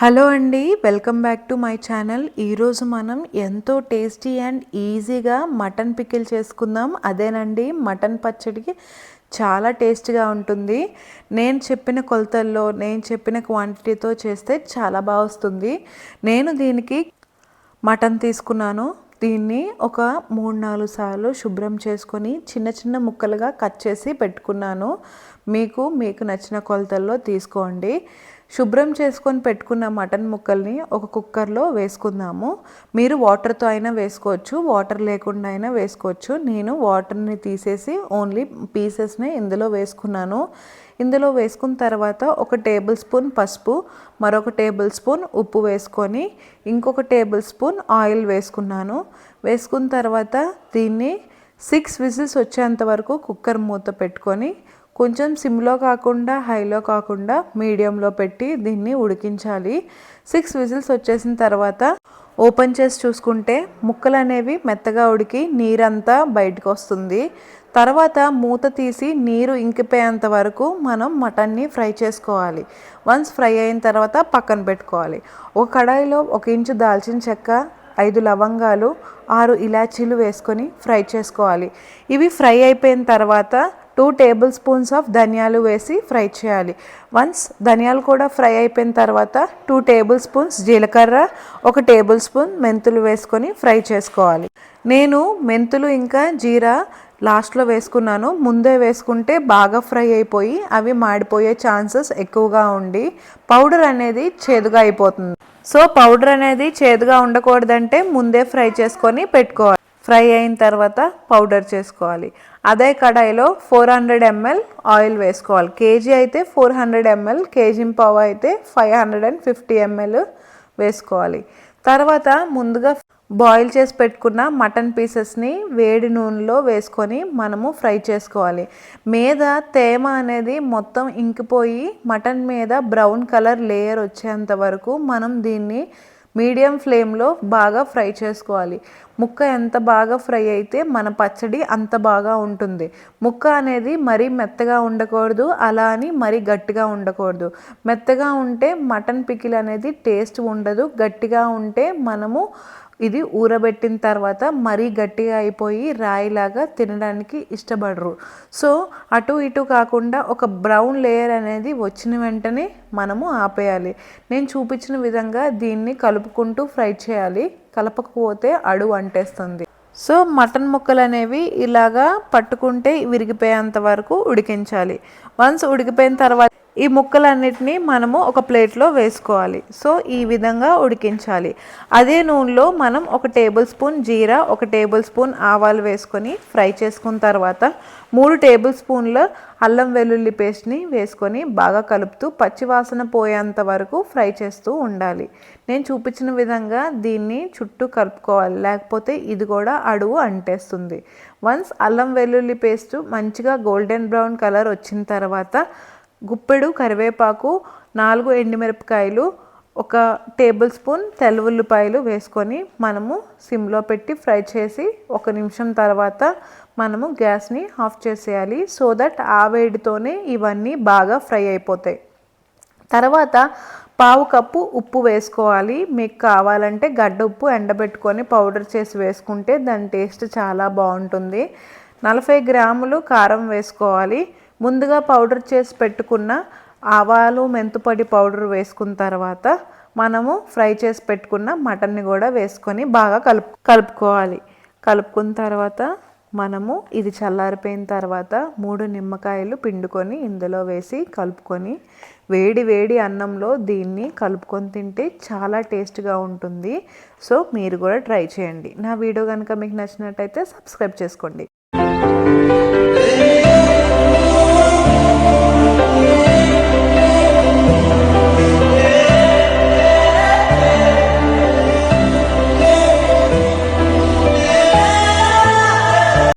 Hello అండి welcome back to my channel. ఈరోజు మనం ఎంతో టేస్టీ అండ్ ఈజీగా మటన్ పికిల్ చేసుకుందాం. అదేనండి మటన్ పచ్చడికి చాలా టేస్ట్గా ఉంటుంది. నేను చెప్పిన కొలతల్లో నేను చెప్పిన క్వాంటిటీతో చేస్తే చాలా బాగా వస్తుంది. నేను దీనికి మటన్ తీసుకున్నాను. దీన్ని ఒక మూడు నాలుగు సార్లు శుభ్రం చేసుకొని చిన్న చిన్న ముక్కలుగా కట్ చేసి పెట్టుకున్నాను. మీకు మీకు నచ్చిన కొలతల్లో తీసుకోండి. శుభ్రం చేసుకొని పెట్టుకున్న మటన్ ముక్కల్ని ఒక కుక్కర్లో వేసుకుందాము. మీరు వాటర్తో అయినా వేసుకోవచ్చు వాటర్ లేకుండా అయినా వేసుకోవచ్చు. నేను వాటర్ని తీసేసి ఓన్లీ పీసెస్ని ఇందులో వేసుకున్నాను. ఇందులో వేసుకున్న తర్వాత ఒక టేబుల్ స్పూన్ పసుపు మరొక టేబుల్ స్పూన్ ఉప్పు వేసుకొని ఇంకొక టేబుల్ స్పూన్ ఆయిల్ వేసుకున్నాను. వేసుకున్న తర్వాత దీన్ని సిక్స్ విజిల్స్ వచ్చేంత వరకు కుక్కర్ మూత పెట్టుకొని కొంచెం సిమ్లో కాకుండా హైలో కాకుండా మీడియంలో పెట్టి దీన్ని ఉడికించాలి. సిక్స్ విజిల్స్ వచ్చేసిన తర్వాత ఓపెన్ చేసి చూసుకుంటే ముక్కలు అనేవి మెత్తగా ఉడికి నీరంతా బయటకు వస్తుంది. తర్వాత మూత తీసి నీరు ఇంకిపోయేంత వరకు మనం మటన్ని ఫ్రై చేసుకోవాలి. వన్స్ ఫ్రై అయిన తర్వాత పక్కన పెట్టుకోవాలి. ఒక కడాయిలో ఒక ఇంచు దాల్చిన చెక్క ఐదు లవంగాలు ఆరు ఇలాచీలు వేసుకొని ఫ్రై చేసుకోవాలి. ఇవి ఫ్రై అయిపోయిన తర్వాత టూ టేబుల్ స్పూన్స్ ఆఫ్ ధనియాలు వేసి ఫ్రై చేయాలి. వన్స్ ధనియాలు కూడా ఫ్రై అయిపోయిన తర్వాత టూ టేబుల్ స్పూన్స్ జీలకర్ర ఒక టేబుల్ స్పూన్ మెంతులు వేసుకొని ఫ్రై చేసుకోవాలి. నేను మెంతులు ఇంకా జీరా లాస్ట్లో వేసుకున్నాను. ముందే వేసుకుంటే బాగా ఫ్రై అయిపోయి అవి మాడిపోయే ఛాన్సెస్ ఎక్కువగా ఉండి పౌడర్ అనేది చేదుగా అయిపోతుంది. సో పౌడర్ అనేది చేదుగా ఉండకూడదంటే ముందే ఫ్రై చేసుకొని పెట్టుకోవాలి. ఫ్రై అయిన తర్వాత పౌడర్ చేసుకోవాలి. అదే కడాయిలో ఫోర్ హండ్రెడ్ ఎంఎల్ ఆయిల్ వేసుకోవాలి. కేజీ అయితే ఫోర్ హండ్రెడ్ ఎంఎల్ కేజీ పావు అయితే five hundred and fifty ML వేసుకోవాలి. తర్వాత ముందుగా బాయిల్ చేసి పెట్టుకున్న మటన్ పీసెస్ని వేడి నూనెలో వేసుకొని మనము ఫ్రై చేసుకోవాలి. మీద తేమ అనేది మొత్తం ఇంకిపోయి మటన్ మీద బ్రౌన్ కలర్ లేయర్ వచ్చేంత వరకు మనం దీన్ని మీడియం ఫ్లేమ్లో బాగా ఫ్రై చేసుకోవాలి. ముక్క ఎంత బాగా ఫ్రై అయితే మన పచ్చడి అంత బాగా ఉంటుంది. ముక్క అనేది మరీ మెత్తగా ఉండకూడదు అలా అని మరీ గట్టిగా ఉండకూడదు. మెత్తగా ఉంటే మటన్ పికిల్ అనేది టేస్ట్ ఉండదు గట్టిగా ఉంటే మనము ఇది ఊరబెట్టిన తర్వాత మరీ గట్టిగా అయిపోయి రాయిలాగా తినడానికి ఇష్టపడరు. సో అటు ఇటు కాకుండా ఒక బ్రౌన్ లేయర్ అనేది వచ్చిన వెంటనే మనము ఆపేయాలి. నేను చూపించిన విధంగా దీన్ని కలుపుకుంటూ ఫ్రై చేయాలి. కలపకపోతే అడుగు అంటేస్తుంది. సో మటన్ ముక్కలు అనేవి ఇలాగా పట్టుకుంటే విరిగిపోయేంత వరకు ఉడికించాలి. వన్స్ ఉడికిపోయిన తర్వాత ఈ ముక్కలన్నిటినీ మనము ఒక ప్లేట్లో వేసుకోవాలి. సో ఈ విధంగా ఉడికించాలి. అదే నూనెలో మనం ఒక టేబుల్ స్పూన్ జీరా ఒక టేబుల్ స్పూన్ ఆవాలు వేసుకొని ఫ్రై చేసుకున్న తర్వాత మూడు టేబుల్ స్పూన్ల అల్లం వెల్లుల్లి పేస్ట్ని వేసుకొని బాగా కలుపుతూ పచ్చివాసన పోయేంత వరకు ఫ్రై చేస్తూ ఉండాలి. నేను చూపించిన విధంగా దీన్ని చుట్టూ కలుపుకోవాలి. లేకపోతే ఇది కూడా అడుగు అంటేస్తుంది. వన్స్ అల్లం వెల్లుల్లి పేస్ట్ మంచిగా గోల్డెన్ బ్రౌన్ కలర్ వచ్చిన తర్వాత గుప్పెడు కరివేపాకు నాలుగు ఎండుమిరపకాయలు ఒక టేబుల్ స్పూన్ తెల్ల ఉల్లిపాయలు వేసుకొని మనము సిమ్లో పెట్టి ఫ్రై చేసి ఒక నిమిషం తర్వాత మనము గ్యాస్ని ఆఫ్ చేసేయాలి సో దట్ ఆ వేడితోనే ఇవన్నీ బాగా ఫ్రై అయిపోతాయి. తర్వాత పావు కప్పు ఉప్పు వేసుకోవాలి. మీకు కావాలంటే గడ్డ ఉప్పు ఎండబెట్టుకొని పౌడర్ చేసి వేసుకుంటే దాని టేస్ట్ చాలా బాగుంటుంది. నలభై గ్రాములు కారం వేసుకోవాలి. ముందుగా పౌడర్ చేసి పెట్టుకున్న ఆవాలు మెంతుపొడి పౌడర్ వేసుకున్న తర్వాత మనము ఫ్రై చేసి పెట్టుకున్న మటన్ని కూడా వేసుకొని బాగా కలుపు కలుపుకోవాలి. కలుపుకున్న తర్వాత మనము ఇది చల్లారిపోయిన తర్వాత మూడు నిమ్మకాయలు పిండుకొని ఇందులో వేసి కలుపుకొని వేడి వేడి అన్నంలో దీన్ని కలుపుకొని తింటే చాలా టేస్ట్గా ఉంటుంది. సో మీరు కూడా ట్రై చేయండి. నా వీడియో కనుక మీకు నచ్చినట్టయితే సబ్స్క్రైబ్ చేసుకోండి.